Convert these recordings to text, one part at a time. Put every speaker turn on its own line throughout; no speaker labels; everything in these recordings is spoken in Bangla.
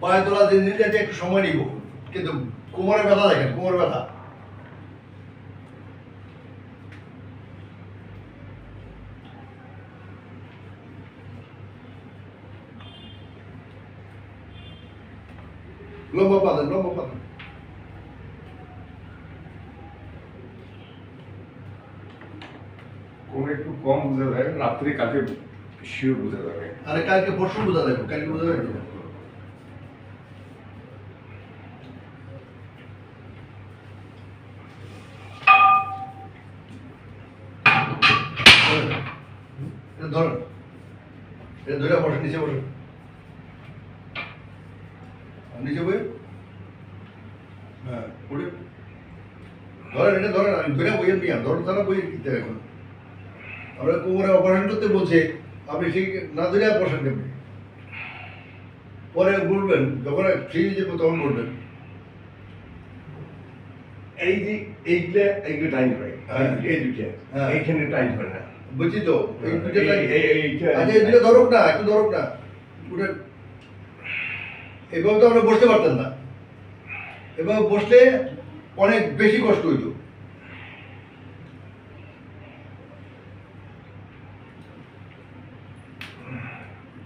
পায়ে তোলা দিন দিন যাতে একটু সময় নিব। কিন্তু কোমরে ব্যথা দেখেন কোমরে ব্যথা। লম্বা পাতেন লম্বা
কোনো একটু কম বোঝা যায় রাত্রে কালকে শিওর বোঝা যাবে
আরে কালকে পরশু বোঝা যাবে কালকে বোঝা যাবে তো। এটা ধরেন এটা ধরে বসেন নিচে আর নিচে বই হ্যাঁ ধরেন এটা ধরেন আমি ধরে বইয়ের নিয়ে ধরেন তারা এখন। আমরা কোমরে অপারেশন করতে বলছে আপনি ঠিক না ধরে আর বসেন পরে বলবেন যখন ঠিক যাব তখন বলবেন।
এই যে এইগুলা এইগুলো টাইম হ্যাঁ। এই দুইটা।
হ্যাঁ।
এইখানে টাইম হয় না।
বুঝছি তো? এই দুটো
এই- এই- এই-
আচ্ছা এই দুটো ধরুক না একটু ধরুক না। উঠে এভাবে তো আমরা বসতে পারতেন না। এভাবে বসলে অনেক বেশি কষ্ট হইতো।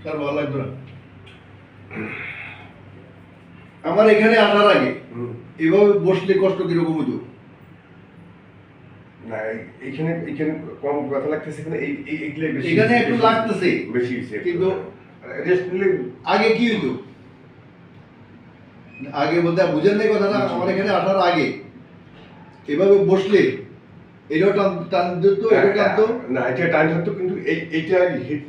স্যার ভালো লাগতো না। আমার এখানে আসার আগে এভাবে বসলে কষ্ট কীরকম হতো
না কম ব্যথা লাগতেছে কিন্তু এই এই এইগুলাই বেশি
এখানে একটু লাগতেছে।
বেশি
কিন্তু
রেস্ট নিলে
আগে কি হইতো? আগে বলতে বুঝেন নাই কথাটা আমার এখানে আসার আগে। এভাবে বসলে এটাও টান টান দিত এটাও টানতো?
না এটা হতো কিন্তু এই এইটা হিট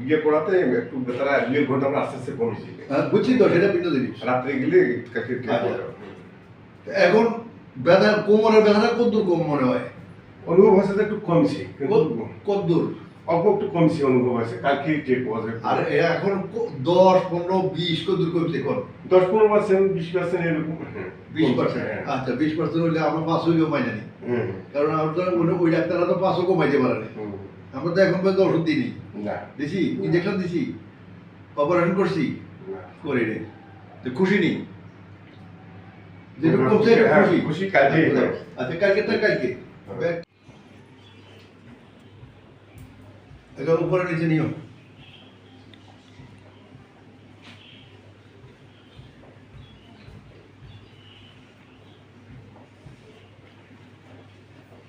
ইয়ে করাতে একটু তারা দুই ঘণ্টা আমরা আস্তে আস্তে কমেছে
হ্যাঁ, বুঝছি তো সেটা ভিন্ন জিনিস।
রাত্রে গেলে
আচ্ছা। এখন ব্যথা কোমরের ব্যথাটা কতদূর কম মনে হয়?
অনুভব হয়েছে একটু কমছে
কতদূর
অল্প একটু কমছে অনুভব হয়েছে কালকে চেক হয়েছে
আর এ এখন দশ পনেরো বিশ কতদূর কমছে এখন?
দশ পনেরো পার্সেন্ট বিশ পার্সেন্ট এরকম।
বিশ পার্সেন্ট
হ্যাঁ।
আচ্ছা বিশ পার্সেন্ট হলে আমরা পাঁচশো জানি
হুম,
কারণ আমরা তো ওই- ডাক্তাররা তো পাঁচশো কমাইতে পারে না। আমরা তো এখন পর্যন্ত ওষুধ দিইনি।
না।
দিছি? ইঞ্জেকশন দিছি? অপারেশন করছি। করে রে তো খুশি নেই এটা
হ্যাঁ,
খুশি।
খুশি, কালকে এটা।
আচ্ছা কালকে তো কালকে। এটা উপরে নিচে নিও।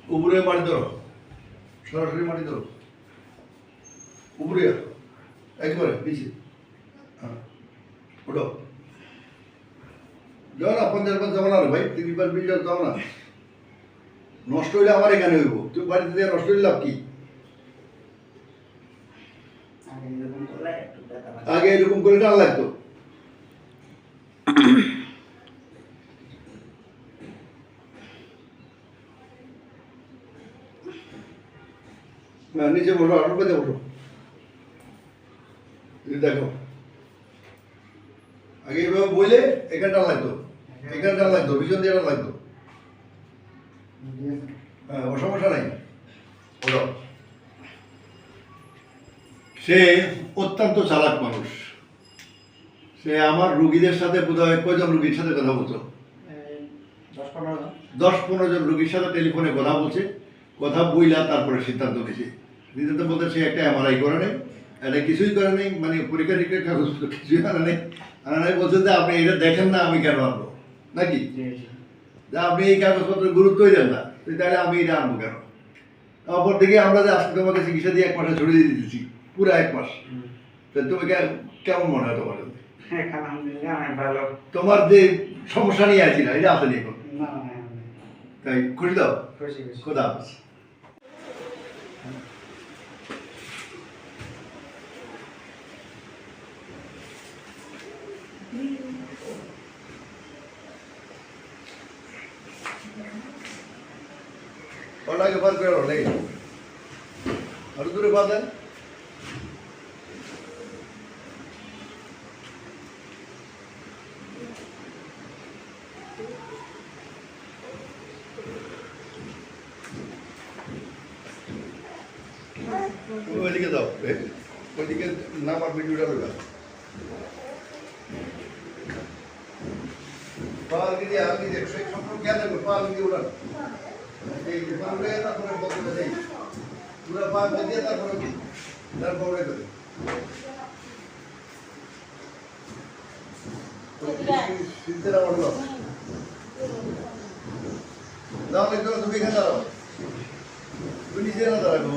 উপরে মাটি ধরো। সরাসরি মাটি ধরো। উপরে একবারে নিচে। হ্যাঁ। ওঠো। যাও না, পঞ্চাশ পাঁচ যাব না ভাই। তিরিশ পাঁচ বিশ যাও না নষ্ট হইলে আমার এখানে হইব। তুমি বাড়িতে নষ্ট হইলে লাভ কি?
আগে এরকম
করে টান লাগতো। নিচে বসো আটো পেতে বসো। এই দেখো। আগে এভাবে বইলে এখানে টান লাগতো। এখানে টান লাগতো পিছন দিয়ে লাগতো। হ্যাঁ ও সমস্যা নাই। ওটা সে অত্যন্ত চালাক মানুষ। সে আমার রুগীদের সাথে বোধহয় কয়জন রুগীর সাথে কথা বলতো?
দশ পনেরো জন
রুগীর সাথে টেলিফোনে কথা বলছে কথা বইলা তারপরে সিদ্ধান্ত নিয়েছে সিদ্ধান্ত বলতে সে একটা এমআরআই করে নেই এটা কিছুই করে নেই মানে পরীক্ষা কাগজপত্র কিছুই আনা নেই। আনা নেই বলছে যে আপনি এটা দেখেন না আমি কেন আনব? নাকি? যে আপনি এই কাগজপত্রের গুরুত্বই দেন না তাহলে আমি এটা আনব কেন? অপর দিকে আমরা যে আজকে তোমাকে চিকিৎসা দিয়ে এক মাসে ছড়িয়ে দিয়ে দিতেছি পুরো এক মাস। তো তুমি কেমন মনে হয় তোমার? তোমার যে সমস্যা নিয়ে আছি না এটা আসেনি এখন? তাই খুশি দাও
খুশি
খোদা হাফেজ। ওটাকে বার করে লেগে আরও দূরে বাদ দেন। ওইদিকে যাও ওইদিকে নামার ভিডিওটা লোকা পালকি দিয়ে আমি যে সেই সম্পর্ক জ্ঞান দেবো পালকি দিয়ে উড়ান এই পালকে তারপরে বলতে দেই। পুরো পাল দিয়ে তারপরে তারপরে করে সিদ্ধের লোক দাও একটু তুমি এখানে তুমি নিজে না দাঁড়াবো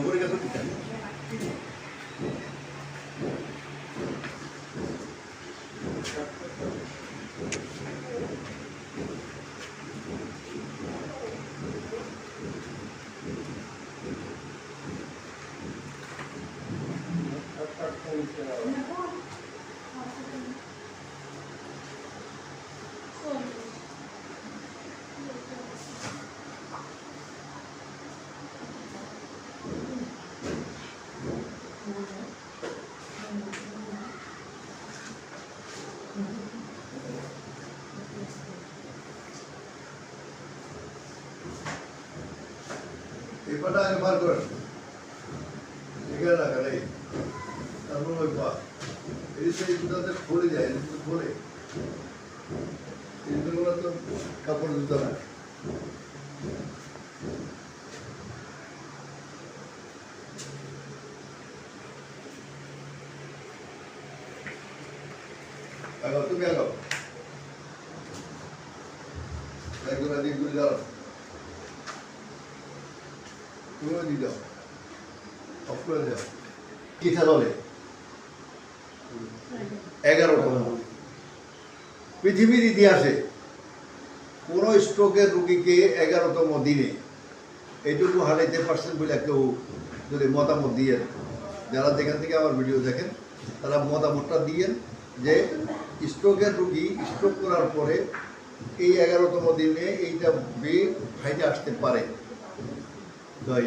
পাটা আগে বার করেন এখানে রাখা নেই। তারপর ওই পা। এই সেই জুতাতে যায় খোলে। এই জুতোগুলো তো কাপড় জুতো না আগাও তুমি আগাও একজন দিক ঘুরে দাঁড়াও তুমিও দিয়ে দাও অফ করে দাও কি বলে এগারোতম পৃথিবীর ইতিহাসে কোনো স্ট্রোকের রুগীকে এগারোতম দিনে এইটুকু হারাইতে পারছেন বলে কেউ যদি মতামত দিয়েন যারা যেখান থেকে আমার ভিডিও দেখেন, তারা মতামতটা দিয়েন যে স্ট্রোকের রুগী স্ট্রোক করার পরে এই এগারোতম দিনে এইটা বেয়ে হাইটে আসতে পারে। তাই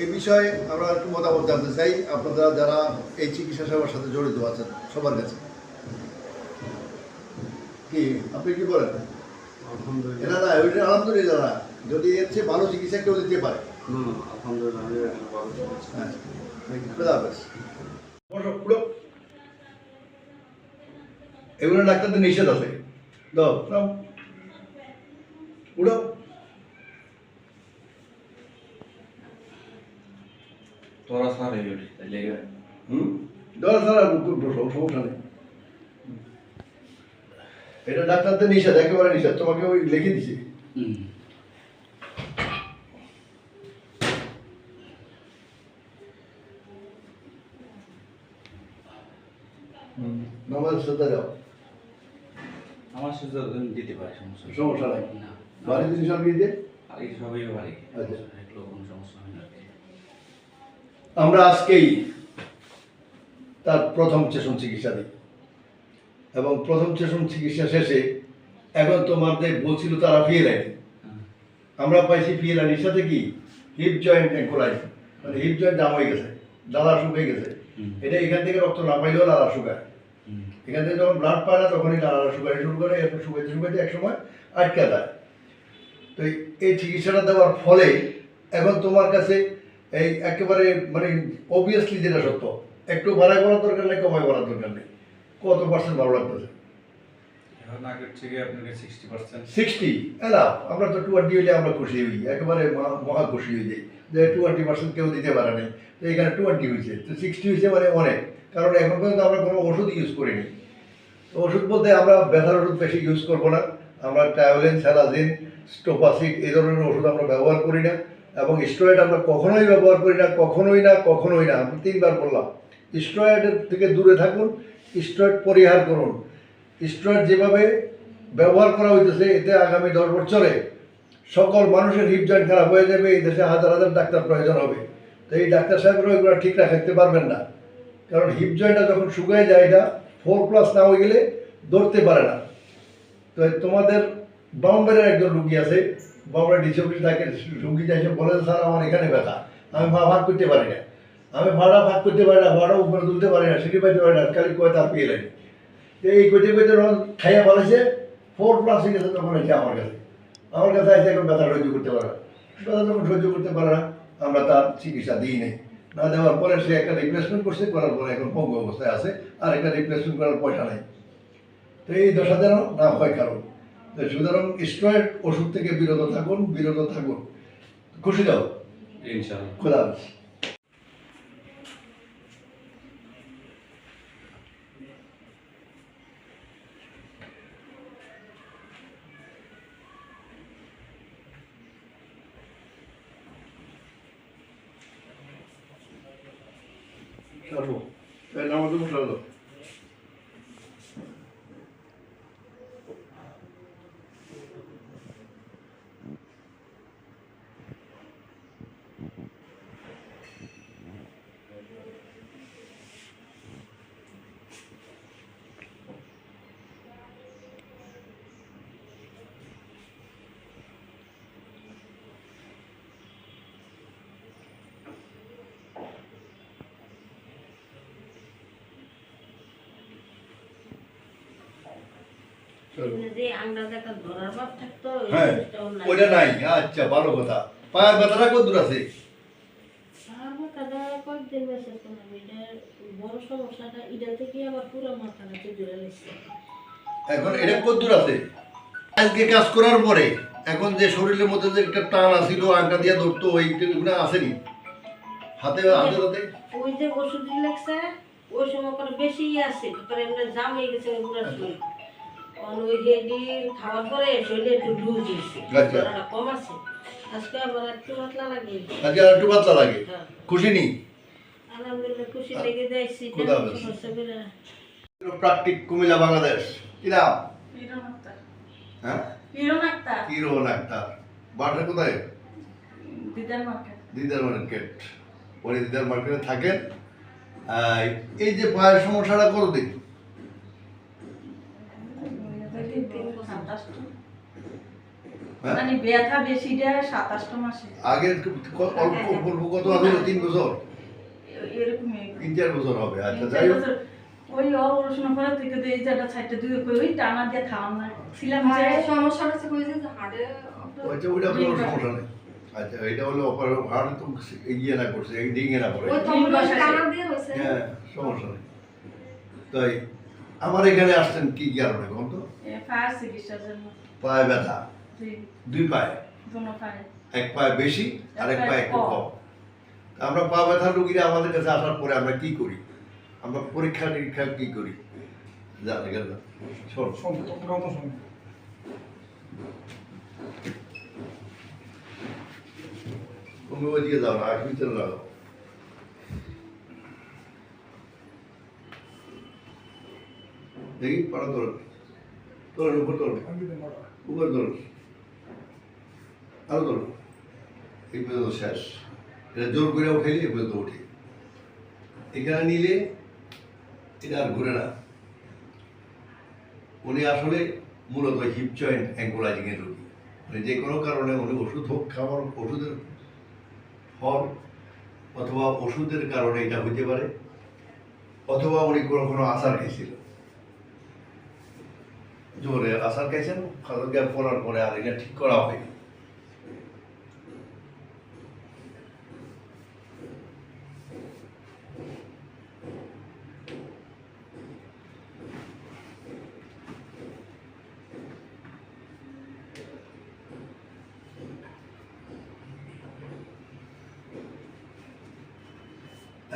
এই বিষয়ে আমরা একটু মতামত জানতে চাই। আপনারা যারা এই চিকিৎসা সেবার সাথে জড়িত আছেন, সবার কাছে। কি? আপনি কি বলেন
আলহামদুলিল্লাহ।
এরা না ওইটা আলহামদুলিল্লাহ না যদি এর চেয়ে ভালো চিকিৎসা কেউ দিতে পারে। হ্যাঁ এগুলো ডাক্তারদের নিষেধ আছে। দাও উড়ো
তোরা লেগে।
হুম? বসো সমস্যা নেই এটা ডাক্তারদের নিষেধ একেবারে নিষেধ। তোমাকে ওই লিখে দিছি। নামাজ যাও
আমার দিতে পারে সমস্যা
সমস্যা নাই? বাড়িতে নিশান দিয়ে আচ্ছা।
কোনো সমস্যা হয় না।
আমরা আজকেই তার প্রথম সেশন চিকিৎসা দিই। এবং প্রথম সেশন চিকিৎসা শেষে এখন তোমাদের বলছিল তারা
হ্যাঁ।
আমরা পাইছি ফিএলআইয়ের সাথে কি? হিপ জয়েন্ট অ্যাঙ্কোলাইন মানে হিপ জয়েন্ট জাম হয়ে গেছে লালা শুকিয়ে গেছে। এটা এখান থেকে রক্ত না পাইলেও লালা শুকায় এখান থেকে যখন ব্লাড পায় না তখনই লালা শুকাতে শুরু করে এরপর শুকাইতে শুকাইতে এক সময় আটকে দেয় তো এই- চিকিৎসাটা দেওয়ার ফলে এখন তোমার কাছে এই একেবারে মানে অবভিয়াসলি যেটা সত্য একটু বাড়াই বলার দরকার নেই কমাই বলার দরকার নেই। কত পার্সেন্ট ভালো লাগতেছে?
সিক্সটি
আমরা তো টোয়েন্টি হইলে আমরা খুশি হই একেবারে মহা- খুশি হয়ে যাই যে টোয়েন্টি পার্সেন্ট কেউ দিতে পারে নাই তো এখানে টোয়েন্টি হয়েছে তো সিক্সটি হয়েছে মানে অনেক কারণ এখন পর্যন্ত আমরা কোনো ওষুধ ইউজ করিনি। তো ওষুধ বলতে আমরা ব্যথার ওষুধ বেশি ইউজ করব না আমরা ট্রাভেলিন স্যালাজিন স্টোপাসিড এই ধরনের ওষুধ আমরা ব্যবহার করি না এবং স্টেরয়েড আমরা কখনোই ব্যবহার করি না কখনোই না কখনোই না আমি তিনবার বললাম স্টেরয়েডের থেকে দূরে থাকুন স্টেরয়েড পরিহার করুন। স্টেরয়েড যেভাবে ব্যবহার করা হইতেছে, এতে আগামী দশ বছরে সকল মানুষের হিপ জয়েন্ট খারাপ হয়ে যাবে, এই দেশে হাজার হাজার ডাক্তার প্রয়োজন হবে। তো এই ডাক্তার সাহেবরা এগুলো ঠিক রাখতে পারবেন না। কারণ হিপ জয়েন্টটা যখন শুকিয়ে যায়, এটা ফোর প্লাস না হয়ে গেলে ধরতে পারে না। তো তোমাদের বম্বের একজন রুগী আছে বম্বে ডিসিপ্লিন থাকে, রুগী যাইছে বলে স্যার, আমার এখানে ব্যথা। আমি ভা ভাগ করতে পারি না। আমি ভাড়া ভাগ করতে পারি না ভাড়া উপরে তুলতে পারি না সিঁড়ি পাইতে পারি না খালি কয় তার পেয়ে লাগে তো এই কইতে কইতে যখন খাইয়া বলেছে ফোর প্লাস হয়ে গেছে তখন এসে আমার কাছে। আমার কাছে এসে এখন ব্যথা সহ্য করতে পারে না। ব্যথা যখন সহ্য করতে পারে না আমরা তার চিকিৎসা দিই নেই। না দেওয়ার পরে সে একটা রিপ্লেসমেন্ট করছে করার পরে এখন পঙ্গু অবস্থায় আছে আর একটা রিপ্লেসমেন্ট করার পয়সা নেই। তো এই দশা যেন না হয় কারণ তো সুতরাং স্ট্রয়েড ওষুধ থেকে বিরত থাকুন বিরত থাকুন। খুশি দাও
ইনশাআল্লাহ।
খোদা হাফেজ। ছাড়বো তাই নামাজে বসালো হ্যাঁ
নাই।
আচ্ছা ভালো কথা। পায়ের ব্যথাটা কত দূর আছে
আমার
এখন এটা কত দূর আছে? আজকে কাজ করার পরে এখন যে শরীরের মধ্যে যে একটা টান আসিল আংটা দিয়ে ধরতো ওইগুলো আসেনি? হাতে হাতে হাতে?
ওই যে ওষুধ লাগছে ওই সময় বেশি আছে তারপরে এমনি জাম হয়ে গেছে পুরো শরীর কারণ ওই হেডি খাওয়ার পরে শরীরে একটু ডুব দিয়েছে।
আচ্ছা।
কম আছে। আজকে আবার একটু পাতলা লাগে
আজকে আর একটু পাতলা লাগে?
হ্যাঁ।
খুশি নি?
আলহামদুলিল্লাহ খুশি লেগে যাইছি।
খুদা হাফেজ।
সমস্যা করে?
প্রাকটিক কুমিল্লা বাংলাদেশ। কি নাম? হ্যাঁ?
আক্তার।
বাসা কোথায়?
দিদার মার্কেট।
দিদার মার্কেট। পরে দিদার মার্কেটে থাকেন। এই যে পায়ের সমস্যাটা
সাতাশটা
হ্যাঁ?
মানে ব্যথা বেশিটা সাতাশটা মাসে।
আগে অল্প অল্প কত আসলে তিন বছর?
এরকমই
তিন চার বছর হবে আচ্ছা যাই হোক।
ওই অপারেশন করার থেকে এই জায়গা সাইডটা দুই করে ওই টানা দিয়ে খাওয়ান না। ছিলাম যে
সমস্যাটা হচ্ছে কই যে হাড়ে
আচ্ছা ওইটা কোনো সমস্যা নেই। আচ্ছা এটা হলো অপার হাড় তো এগিয়ে না করছে ডিঙে না হ্যাঁ সমস্যা নেই। তাই আমার এখানে আসছেন কি কারণে?
ফায়ার চিকিৎসার জন্য।
পায়ে ব্যথা?
জি।
দুই পায়ে?
দোনো পায়ে।
এক পায়ে বেশি আর এক পায়ে একটু কম। আমরা পা ব্যথার রুগীরা আমাদের কাছে আসার পরে আমরা কি করি? আমরা পরীক্ষা নিরীক্ষা কি করি? জানে গেল তুমি ওইদিকে যাও না ভিতরে লাগাও দেখি পাড়া তোল তোল উপর তোল উপর তোল আরও তোল এই পর্যন্ত শেষ। এটা জোর করে উঠাইলে এই পর্যন্ত উঠে এখানে নিলে এটা আর ঘুরে না। উনি আসলে মূলত হিপ জয়েন্ট অ্যাঙ্কোলাইজিং এর রোগী। মানে যে কোনো কারণে উনি ওষুধ হোক খাওয়ার ওষুধের ফল অথবা ওষুধের কারণে এটা হতে পারে, অথবা উনি কোনো কোনো আচার খাইছিল। জোরে আচার খাইছেন খাওয়ার জ্ঞান পড়ার পরে আর এটা ঠিক করা হয়নি।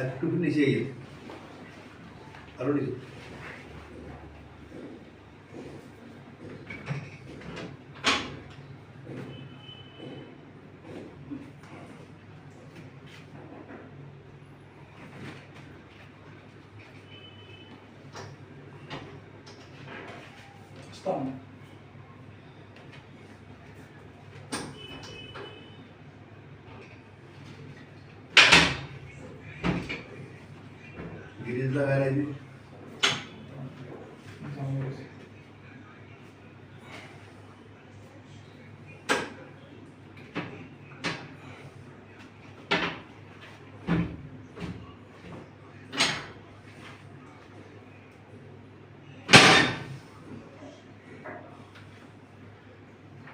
একটু নিচে গিয়ে। আরও নিচে।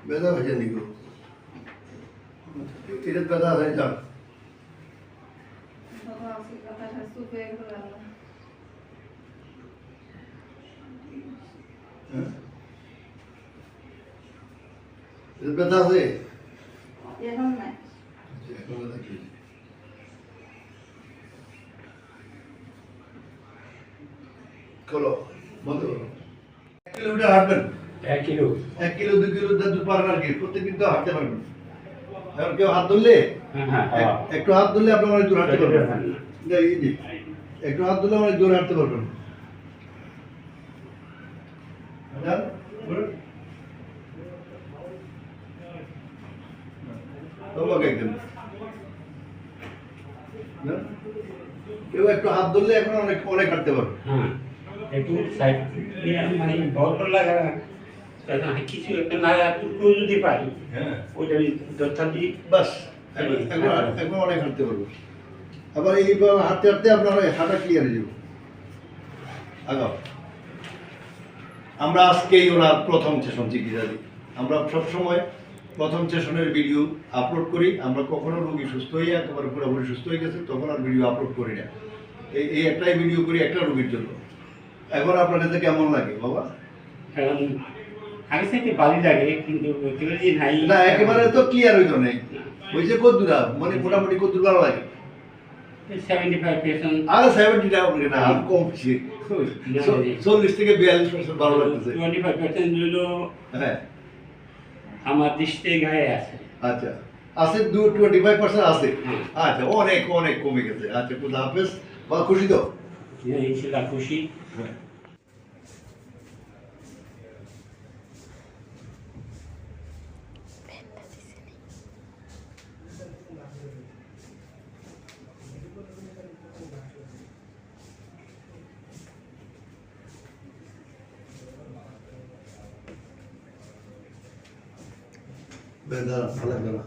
ব্যথা হয়েছে নিকো এটা ব্যথা হয়ে যান হ্যাঁ? ব্যথা আছে
এখন নাই।
এখন ব্যথা কি? খোলো বন্ধ করো। এক কিলোমিটার হাঁটবেন?
এক কিলো।
এক কিলো দুই কিলো দু পারেন আর কি। প্রত্যেকদিন তো হাঁটতে পারবেন এখন কেউ হাত ধরলে
হ্যাঁ হ্যাঁ
এক- একটু হাত ধরলে আপনি অনেক দূর হাঁটতে পারবেন। একটু হাত ধরলে অনেক দূর হাঁটতে পারবেন। একদম কেউ একটু হাত ধরলে এখন অনেক অনেক হাঁটতে পারবে।
হ্যাঁ একটু সাইড মানে বড় লাগা এখন কিছু একটা না একটু যদি পাই
হ্যাঁ।
ওইটা দরকার দিয়ে
বাস এখন এখন- এখন অনেক হাঁটতে পারব। আবার এইভাবে হাঁটতে হাঁটতে আপনার ওই হাঁটা ক্লিয়ার হয়ে যাবে। আগাও। আমরা আজকেই ওনার প্রথম সেশন চিকিৎসা দিই। আমরা সবসময় প্রথম সেশনের ভিডিও আপলোড করি। আমরা কখনো রোগী সুস্থ হয়ে একেবারে পুরোপুরি সুস্থ হয়ে গেছে তখন আর ভিডিও আপলোড করি না। এই এই একটাই ভিডিও করি একটা রোগীর জন্য। এখন আপনার কাছে কেমন লাগে বাবা?
এখন লাগে কিন্তু নাই।
না একেবারে তো ক্লিয়ার হইতো নেই। ওই যে কদ্দুরা মানে মোটামুটি কদ্দুর ভালো লাগে।
সেভেন্টি ফাইভ পার্সেন্ট
আরে সেভেন্টি টাকা না আর কমছে। চল্লিশ থেকে বিয়াল্লিশ পার্সেন্ট ভালো লাগতেছে।
টোয়েন্টি ফাইভ পার্সেন্ট হলো
হ্যাঁ।
আমার দৃষ্টি গায়ে আছে।
আচ্ছা। আছে দু টোয়েন্টি ফাইভ পার্সেন্ট আছে আচ্ছা অনেক অনেক কমে গেছে। আচ্ছা খুদা হাফেজ। বা খুশি তো?
ইনশাল্লাহ খুশি।
দাঁড়া ভালো দাঁড়া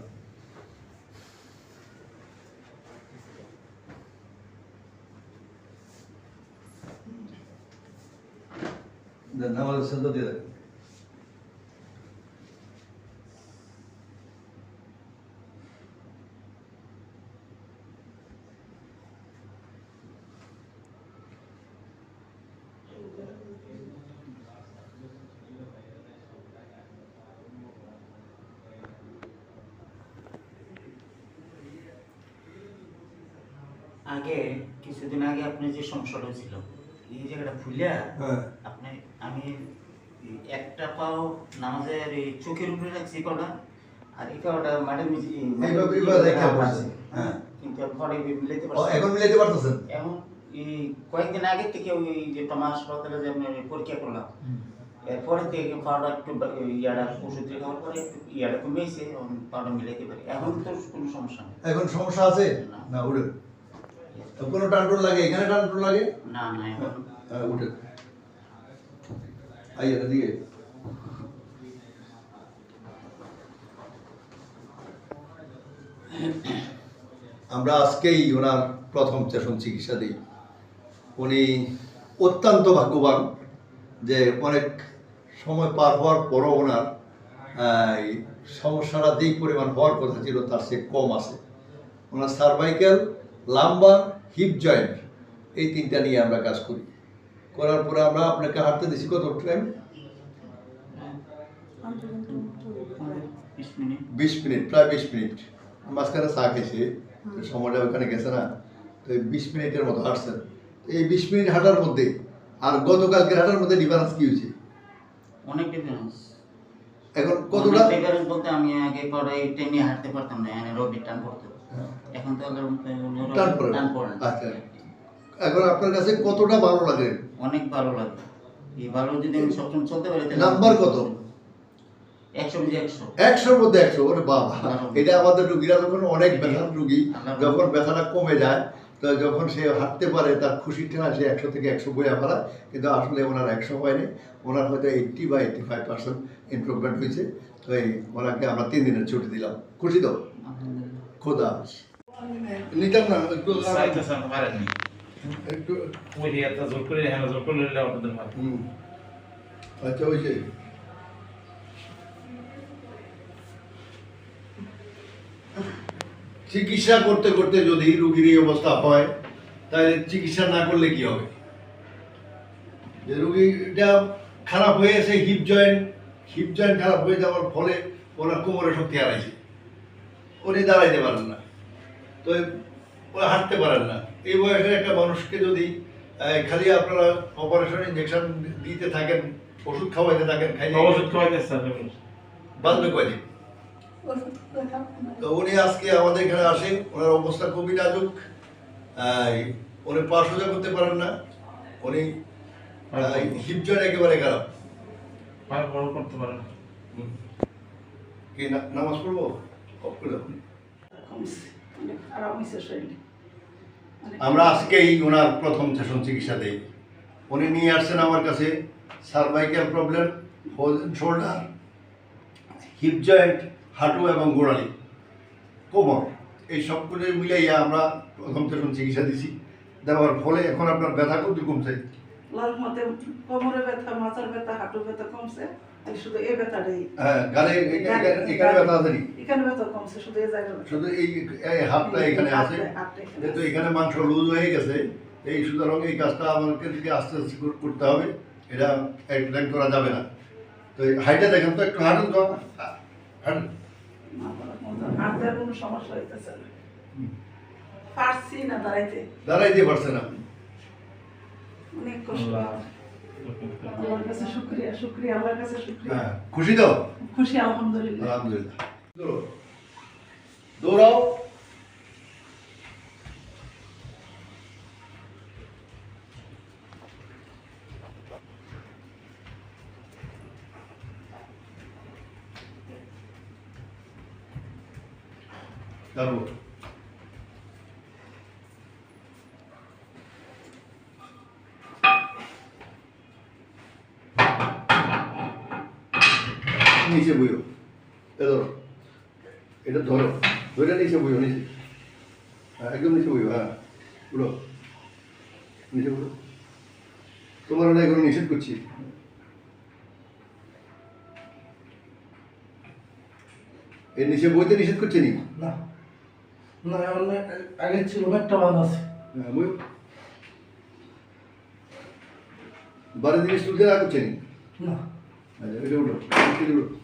দেন আমাদের সেন্টার দিয়ে দেন
আগে কিছুদিন আগে আপনার যে সমস্যাটা হয়েছিল এই জায়গাটা ফুলিয়া
হ্যাঁ।
আপনি আমি একটা পাও নামাজের এই চোখের উপরে রাখছি কটা আর এই কটা মাঠে।
হ্যাঁ।
কিন্তু ঘরে মিলাইতে পারছি
এখন মিলাইতে পারতেছেন?
এখন এই কয়েকদিন আগে থেকে ওই যে হাসপাতালে যে আমি পরীক্ষা করলাম এরপরে থেকে পাউডার একটু ইয়াটা ওষুধ খাওয়ার পরে একটু ইয়াটা কমেছে পাউডার মিলাইতে পারি। এখন তো কোনো সমস্যা নেই।
এখন সমস্যা আছে? না। উঠে কোনো টানটুন লাগে? এখানে টানটুন লাগে?
না না
হ্যাঁ উঠে। আইয়া দিকে আমরা আজকেই ওনার প্রথম সেশন চিকিৎসা দিই। উনি অত্যন্ত ভাগ্যবান যে অনেক সময় পার হওয়ার পরও ওনার সমস্যাটা যেই পরিমাণ হওয়ার কথা ছিল তার চেয়ে কম আছে। ওনার সার্ভাইকেল লাম্বার হিপ জয়েন্ট এই তিনটা নিয়ে আমরা কাজ করি। করার পরে আমরা আপনাকে হাঁটতে দিছি কত টাইম
বিশ মিনিট।
প্রায় বিশ মিনিট। মাঝখানে চা খেয়েছি সময়টা ওখানে গেছে না। তো এই বিশ মিনিটের মতো হাঁটছেন। এই বিশ মিনিট হাঁটার মধ্যে আর গতকালকের হাঁটার মধ্যে ডিফারেন্স কি হয়েছে?
অনেক ডিফারেন্স
এখন কতটা?
বলতে আমি আগে পরে টেনে হাঁটতে পারতাম না এনে রোগী টান পড়তো। এখন তো
টান পড়ে
না।
আচ্ছা। এখন আপনার কাছে কতটা ভালো লাগে?
অনেক ভালো লাগে। এই ভালো যদি আমি সবসময় চলতে পারি
নাম্বার কত?
একশো
একশোর মধ্যে একশো ওরে বাবা। এটা আমাদের রুগীরা যখন অনেক ব্যথার রুগী যখন ব্যথাটা কমে যায় তো যখন সে হাঁটতে পারে তার খুশির ঠেলা সে একশো থেকে একশো বইয়া ফেলায় কিন্তু আসলে ওনার একশো হয়নি। ওনার হয়তো এইট্টি বা এইট্টি ফাইভ পার্সেন্ট ইমপ্রুভমেন্ট হয়েছে। তো এই ওনাকে আমরা তিন দিনের ছুটি দিলাম। খুশি তো? খোদা। নিতাম না একটু একটু
ওই জোর করে হ্যাঁ জোর করে আপনাদের ভালো
হুম। আচ্ছা চিকিৎসা করতে করতে যদি রুগীর এই অবস্থা হয় তাহলে চিকিৎসা না করলে কি হবে? যে রুগীটা খারাপ হয়ে এসে হিপ জয়েন্ট হিপ জয়েন্ট খারাপ হয়ে যাওয়ার ফলে ওনার কোমরে শক্তি হারাইছে। উনি দাঁড়াইতে পারেন না। তো ওরা হাঁটতে পারেন না। এই বয়সের একটা মানুষকে যদি খালি আপনারা অপারেশন ইঞ্জেকশন দিতে থাকেন ওষুধ খাওয়াইতে থাকেন খাইলে
ওষুধ খাওয়াইতে
বাঁচবে কয়দিন তো উনি আজকে আমাদের এখানে আসেন ওনার অবস্থা খুবই নাজুক। উনি পা সোজা করতে পারেন না। উনি হিপ জয়েন্ট একেবারে খারাপ।
করতে পারেন না।
কি না- নামাজ পড়ব? আমরা আজকেই ওনার প্রথম সেশন চিকিৎসা দেই। উনি নিয়ে আসছেন আমার কাছে cervical problem frozen shoulder hip joint হাঁটু এবং গোড়ালি, কোমর। এই সবগুলো মিলাইয়া আমরা প্রথম সেশন চিকিৎসা দিছি। দেওয়ার ফলে এখন আপনার ব্যথা কত কমছে?
কোমরে ব্যথা, মাথার ব্যথা হাঁটু ব্যথা কমছে। শুধু এই ব্যথাটাই
হ্যাঁ গালে এখানে এখানে ব্যথা আছে
এখানে ব্যথা কমছে শুধু এই জায়গায়
শুধু এই এই হাতটা এখানে আছে?
হাতটা- হাতটা এখানে
যেহেতু এখানে মাংস লুজ হয়ে গেছে এই সুতরাং এই কাজটা আমাকে দিকে আস্তে আস্তে করতে হবে এটা একদিন করা যাবে না। তো হাইটে দেখেন তো একটু হাঁটুন তো। হাঁটুন।
না কোনো সমস্যা হইতেছে না। পারছি না দাঁড়াইতে।
দাঁড়াইতে পারছেন আপনি
অনেক কষ্ট। আল্লাহর কাছে শুক্রিয়া শুক্রিয়া আল্লাহর কাছে শুক্রিয়া।
হ্যাঁ খুশি তো?
খুশি আলহামদুলিল্লাহ।
আলহামদুলিল্লাহ। দৌড়াও নিচে বইও এ ধরো এটা ধরো ধরে নিচে বইও নিচে হ্যাঁ একদম নিচে বইও হ্যাঁ উড়ো নিচে উড়ো তোমার না এগুলো নিষেধ করছি এর নিচে বইতে নিষেধ করছে নি?
না। না আগে ছিল একটা বাদ আছে।
হ্যাঁ বইও বারো জিনিস তুলতে করছে নি?
না।
আচ্ছা এটা উঠো নিচে উঠো।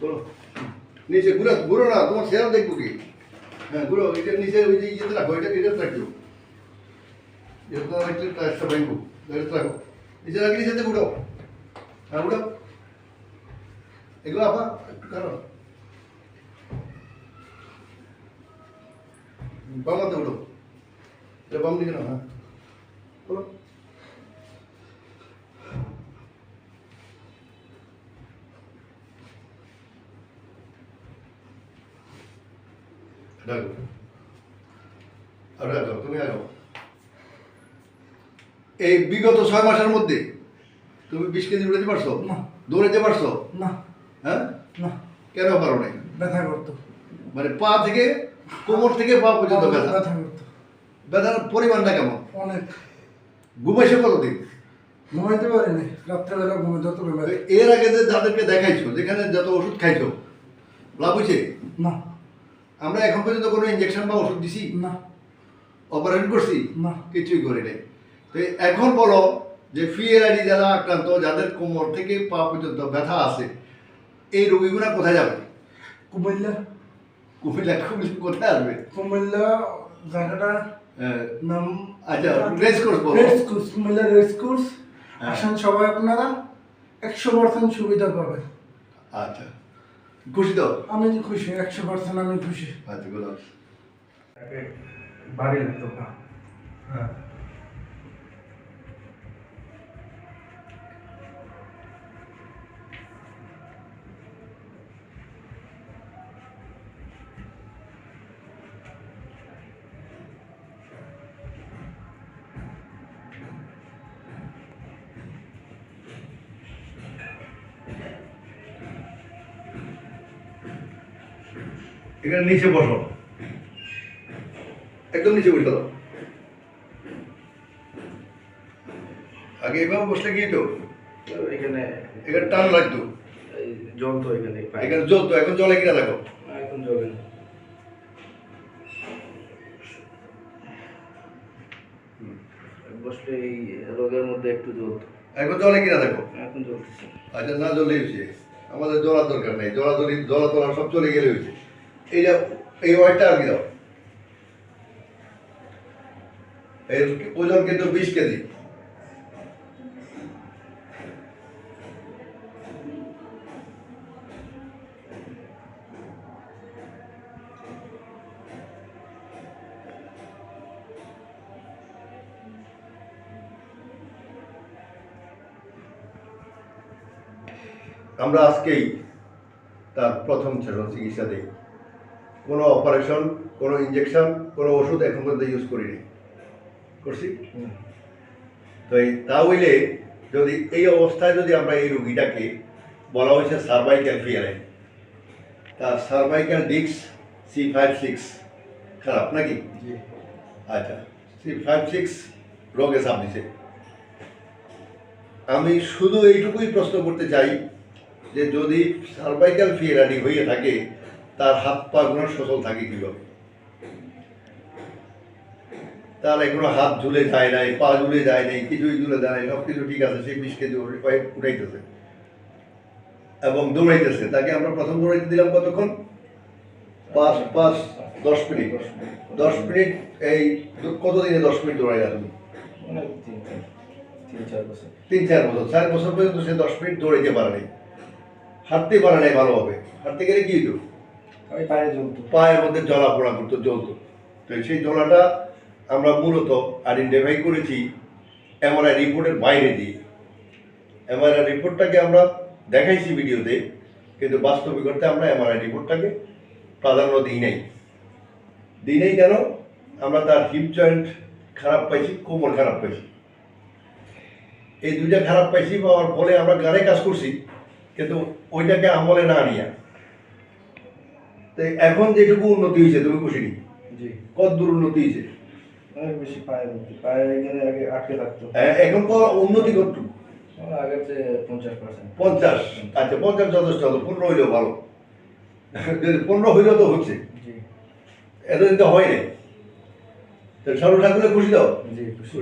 চলো। নিচে ঘুরো ঘুরো না তোমার সেরা দেখব কি? হ্যাঁ ঘুরো এটা নিচে ওই যে ইয়েতে রাখো এটা এটা রাখো। এটা তো রাখলে টাচটা ভাঙবো এটা রাখো। নিচে রাখলে নিচেতে উঠো। হ্যাঁ উঠো। এগুলো আপা একটু কারও বাম হাতে উঠো। এটা বাম দিকে না হ্যাঁ। বলো। আর তুমি রাখো এই বিগত ছয় মাসের মধ্যে তুমি বিশ কেজি উঠাতে পারছ?
না।
দৌড়াতে পারছ?
না।
হ্যাঁ?
না।
কেন পারো নাই?
ব্যথা করতো।
মানে পা থেকে কোমর থেকে পা পর্যন্ত ব্যথা। ব্যথার পরিমাণটা কেমন?
অনেক।
ঘুমাইছে কতদিন?
ঘুমাইতে পারিনি রাত্রেবেলা ঘুমে যত
এর আগে যে যাদেরকে দেখাইছো যেখানে যত ওষুধ খাইছো লাভ হয়েছে
না।
আমরা এখন পর্যন্ত কোনো ইঞ্জেকশন বা ওষুধ দিছি?
না।
অপারেশন করছি?
না।
কিছুই করি নাই। তো এখন বলো যে ফিএলআইডি যারা আক্রান্ত যাদের কোমর থেকে পা পর্যন্ত ব্যথা আছে এই রোগীগুলা কোথায় যাবে?
কুমিল্লা।
কুমিল্লা কুমিল্লা কোথায় আসবে?
কুমিল্লা জায়গাটা নাম
আচ্ছা রেস কোর্স বলো।
Red course Comilla race course
হ্যাঁ।
আসেন সবাই আপনারা একশো পার্সেন্ট সুবিধা পাবেন
আচ্ছা। খুশি তো?
আমি খুশি একশো পার্সেন্ট আমি খুশি।
আচ্ছা গুলো
বাড়ি লাগতো হ্যাঁ।
এখানে নিচে বসো। একদম নিচে বসে দাও আগে এভাবে বসলে কি তো
এখানে
এখানে টান লাগতো।
জল এখানে
এখানে জল তো এখন জলে কিনা দেখো।
এখন জলে না। বসলে এই রোগের মধ্যে একটু জল
এখন জলে কিনা দেখো।
এখন চলতেছে
আচ্ছা না জলে হয়েছে। আমাদের জলার দরকার নেই। জলা জলি জলা তোলা সব চলে গেলে হয়েছে। এইটা এই ওয়াইটটা আর কি দাও। এর ওজন কিন্তু বিশ কেজি। আমরা আজকেই তার প্রথম সেশন চিকিৎসা দিই। কোনো অপারেশন কোনো ইঞ্জেকশন কোনো ওষুধ এখন পর্যন্ত ইউজ করিনি। করছি? তো এই তা হইলে যদি এই অবস্থায় যদি আমরা এই রুগীটাকে বলা হয়েছে সার্ভাইক্যাল ফিয়ারে তার সার্ভাইক্যাল ডিক্স সি ফাইভ সিক্স খারাপ নাকি? আচ্ছা সি ফাইভ সিক্স রোগে সাপ দিছে। আমি শুধু এইটুকুই প্রশ্ন করতে চাই যে যদি সার্ভাইকাল ফিয়ারানি হয়ে থাকে তার হাত পা গুলো সচল থাকে কীভাবে তার এখনও হাত ঝুলে যায় নাই, পা ঝুলে যায় নাই, কিছুই ঝুলে যায় নাই সব কিছু ঠিক আছে, সে বিশ কেজি উঠাইতেছে। এবং দৌড়াইতেছে, তাকে আমরা প্রথম দৌড়াইতে দিলাম কতক্ষণ? পাঁচ পাঁচ, দশ মিনিট। দশ মিনিট, এই কতদিনে দশ মিনিট দৌড়াইলা তুমি?
তিন, চার বছর।
চার বছর পর্যন্ত সে দশ মিনিট দৌড়াইতে পারে নাই। হাঁটতে পারে নাই ভালোভাবে। হাঁটতে গেলে কি
ওই
পায়ের মধ্যে জলা পোড়া করতো, জ্বলতো। তো সেই জলাটা আমরা মূলত আইডেন্টিফাই করেছি এমআরআই রিপোর্টের বাইরে দিয়ে। এমআরআই রিপোর্টটাকে আমরা দেখাইছি ভিডিওতে, কিন্তু বাস্তবিকতে আমরা এমআরআই রিপোর্টটাকে প্রাধান্য দিই নাই। দিই নাই কেন? আমরা তার হিপ জয়েন্ট খারাপ পাইছি, কোমর খারাপ পাইছি। এই দুইটা খারাপ পাইছি, পাওয়ার ফলে আমরা গানে কাজ করছি, কিন্তু ওইটাকে আমলে না নিয়ে তো এখন যেটুকু উন্নতি হয়েছে তুমি খুশি নি
জি।
কত দূর উন্নতি হয়েছে?
অনেক বেশি পায়ে পায়ে এখানে আগে আটকে থাকতো।
এখন তো উন্নতি করতো
আগের চেয়ে পঞ্চাশ পার্সেন্ট
পঞ্চাশ? আচ্ছা পঞ্চাশ যথেষ্ট হলো পনেরো হইলেও ভালো। যদি পনেরো হইলেও তো হচ্ছে।
জি।
এতদিন তো হয় খুশি দাও
জি
খুশি।